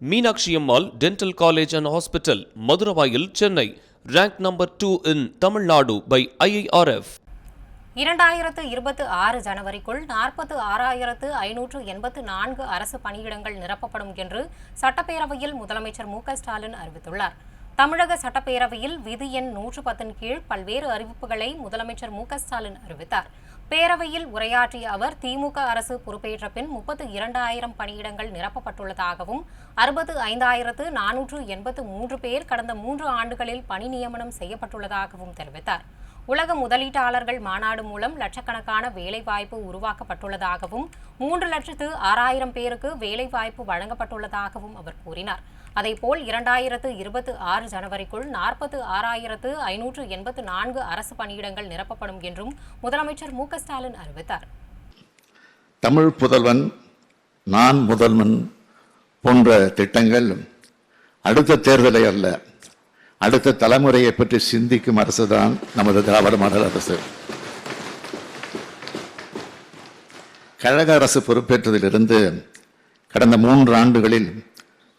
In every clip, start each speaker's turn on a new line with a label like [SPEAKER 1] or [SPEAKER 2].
[SPEAKER 1] Meenakshi Ammal dental college and hospital Maduravoyal Chennai. Rank number two in Tamil Nadu by IIRF
[SPEAKER 2] இரண்டாயிரத்து இருபத்தி ஆறு ஜனவரிக்குள் நாற்பத்து ஆறாயிரத்து ஐநூற்று எண்பத்து நான்கு அரசு பணியிடங்கள் நிரப்பப்படும் என்று சட்டப்பேரவையில் முதலமைச்சர் மு ஸ்டாலின் அறிவித்துள்ளார். தமிழக சட்டப்பேரவையில் விதி எண் நூற்று பத்தின் கீழ் பல்வேறு அறிவிப்புகளை முதலமைச்சர் மு ஸ்டாலின் அறிவித்தார். பேரவையில் உரையாற்றிய அவர் திமுக அரசு பொறுப்பேற்ற பின் முப்பத்து இரண்டாயிரம் பணியிடங்கள் நிரப்பப்பட்டுள்ளதாகவும் அறுபத்து ஐந்தாயிரத்து நானூற்று எண்பத்து மூன்று பேர் கடந்த மூன்று ஆண்டுகளில் பணி நியமனம் செய்யப்பட்டுள்ளதாகவும் தெரிவித்தார். உலக முதலீட்டாளர்கள் மாநாடு மூலம் லட்சக்கணக்கான வேலைவாய்ப்பு உருவாக்கப்பட்டுள்ளதாகவும் மூன்று லட்சத்து ஆறாயிரம் பேருக்கு வேலைவாய்ப்பு வழங்கப்பட்டுள்ளதாகவும் அவர் கூறினார். அதேபோல் இரண்டாயிரத்து இருபத்தி ஆறு ஜனவரிக்குள் நாற்பத்து ஆறாயிரத்து ஐநூற்று எண்பத்து நான்கு அரசு பணியிடங்கள் நிரப்பப்படும் என்றும் முதலமைச்சர் மு ஸ்டாலின் அறிவித்தார்.
[SPEAKER 3] தமிழ் புதல்வன் நான் முதல்வன் போன்ற திட்டங்கள் அடுத்த தேர்தலை அல்ல. அடுத்த தலைமுறையை பற்றி சிந்திக்கும் அரசு தான் நமது திராவிட மாடல் அரசு. கழக அரசு பொறுப்பேற்றதிலிருந்து கடந்த மூன்று ஆண்டுகளில்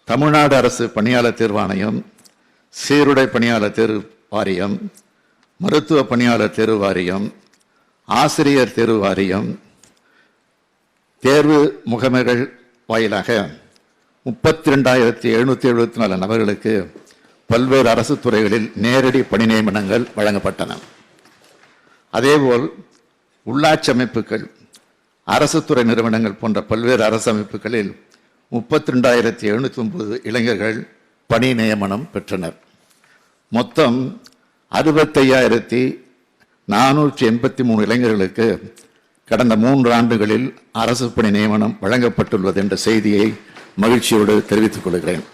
[SPEAKER 3] தமிழ்நாடு அரசு பணியாளர் தேர்வாணையம் சீருடை பணியாளர் தேர்வு வாரியம் மருத்துவ பணியாளர் தேர்வு வாரியம் ஆசிரியர் தேர்வு வாரியம் தேர்வு முகமைகள் வாயிலாக முப்பத்தி ரெண்டாயிரத்தி எழுநூத்தி எழுபத்தி நாலு நபர்களுக்கு பல்வேறு அரசு துறைகளில் நேரடி பணி நியமனங்கள் வழங்கப்பட்டன. அதேபோல் உள்ளாட்சி அமைப்புகள் அரசு துறை நிறுவனங்கள் போன்ற பல்வேறு அரசு அமைப்புகளில் முப்பத்தி ரெண்டாயிரத்தி எழுநூற்றி ஒன்பது இளைஞர்கள் பணி நியமனம் பெற்றனர். மொத்தம் அறுபத்தையாயிரத்தி நானூற்றி எண்பத்தி மூணு இளைஞர்களுக்கு கடந்த மூன்று ஆண்டுகளில் அரசு பணி நியமனம் வழங்கப்பட்டுள்ளது என்ற செய்தியை மகிழ்ச்சியோடு தெரிவித்துக் கொள்கிறேன்.